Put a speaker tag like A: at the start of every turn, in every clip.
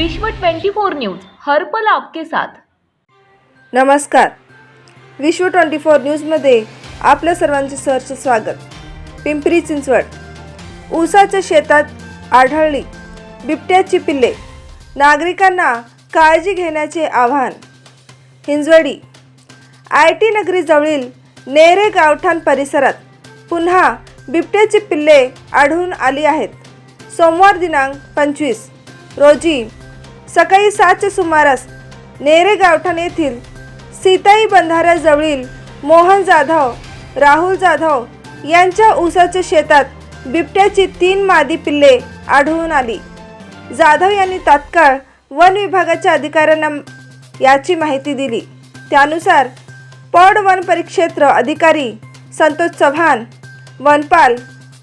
A: विश्व 24 न्यूज हर पल आपके साथ.
B: नमस्कार. विश्व ट्वेंटी फोर न्यूजमध्ये आपल्या सर्वांचे सहर्ष स्वागत. पिंपरी चिंचवड. ऊसाच्या शेतात आढळली बिबट्याची पिल्ले. नागरिकांना काळजी घेण्याचे आवाहन. हिंजवडी. आय टी नगरीजवळील नेरे गावठाण परिसरात पुन्हा बिबट्याची पिल्ले आढळून आली आहेत. सोमवार दिनांक पंचवीस रोजी सकाळी सातच्या सुमारास नेरे गावठाण येथील सीताई बंधाऱ्याजवळील मोहन जाधव राहुल जाधव यांच्या ऊसाच्या शेतात बिबट्याची तीन मादी पिल्ले आढळून आली. जाधव यांनी तात्काळ वन विभागाच्या अधिकाऱ्यांना याची माहिती दिली. त्यानुसार पड वन परिक्षेत्र अधिकारी संतोष चव्हाण वनपाल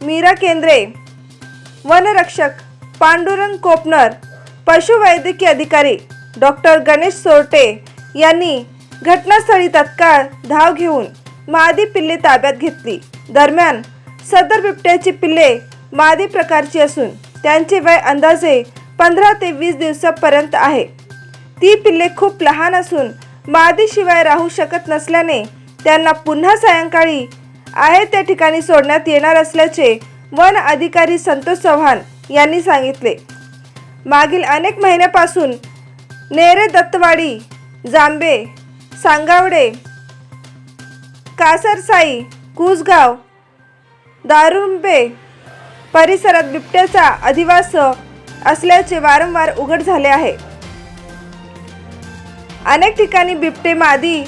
B: मीरा केंद्रे वनरक्षक पांडुरंग कोपनर पशुवैद्यकीय अधिकारी डॉक्टर गणेश सोरटे यांनी घटनास्थळी तत्काळ धाव घेऊन मादी पिल्ले ताब्यात घेतली. दरम्यान सदर बिबट्याची पिल्ले मादी प्रकारची असून त्यांचे वय अंदाजे पंधरा ते वीस दिवसापर्यंत आहे. ती पिल्ले खूप लहान असून मादीशिवाय राहू शकत नसल्याने त्यांना पुन्हा सायंकाळी आहे त्या ठिकाणी सोडण्यात येणार असल्याचे वन अधिकारी संतोष चव्हाण यांनी सांगितले. मागील अनेक महिन्यापासून नेरे दत्तवाडी जांबे सांगावडे कासरसाई कुसगाव दारुंबे परिसरात बिबट्याचा अधिवास असल्याचे वारंवार उघड झाले आहे. अनेक ठिकाणी बिबटे मादी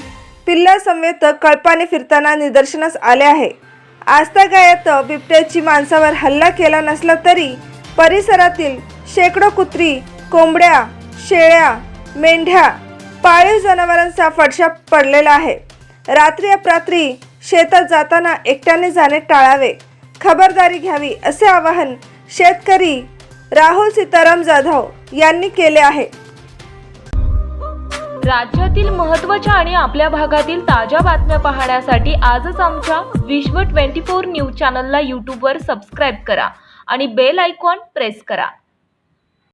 B: पिल्लासमेत कळपाने फिरताना निदर्शनास आले आहे. आजतागायत बिबट्याची माणसावर हल्ला केला नसला तरी परिसरातील शेकडो कुत्री कोंबड्या शेळ्या मेंढ्या पाळीव जनावरांचा फडशा पडलेला आहे. रात्री अपरात्री शेतात जाताना एकट्याने जाणे टाळावे. खबरदारी घ्यावी असे आवाहन शेतकरी राहुल सीताराम जाधव यांनी केले आहे.
A: राज्यातील महत्त्वाच्या आणि आपल्या भागातील ताज्या बातम्या पाहण्यासाठी आजच आमच्या विश्व 24 न्यूज चॅनलला यूट्यूबवर सबस्क्राईब करा आणि बेल आयकॉन प्रेस करा.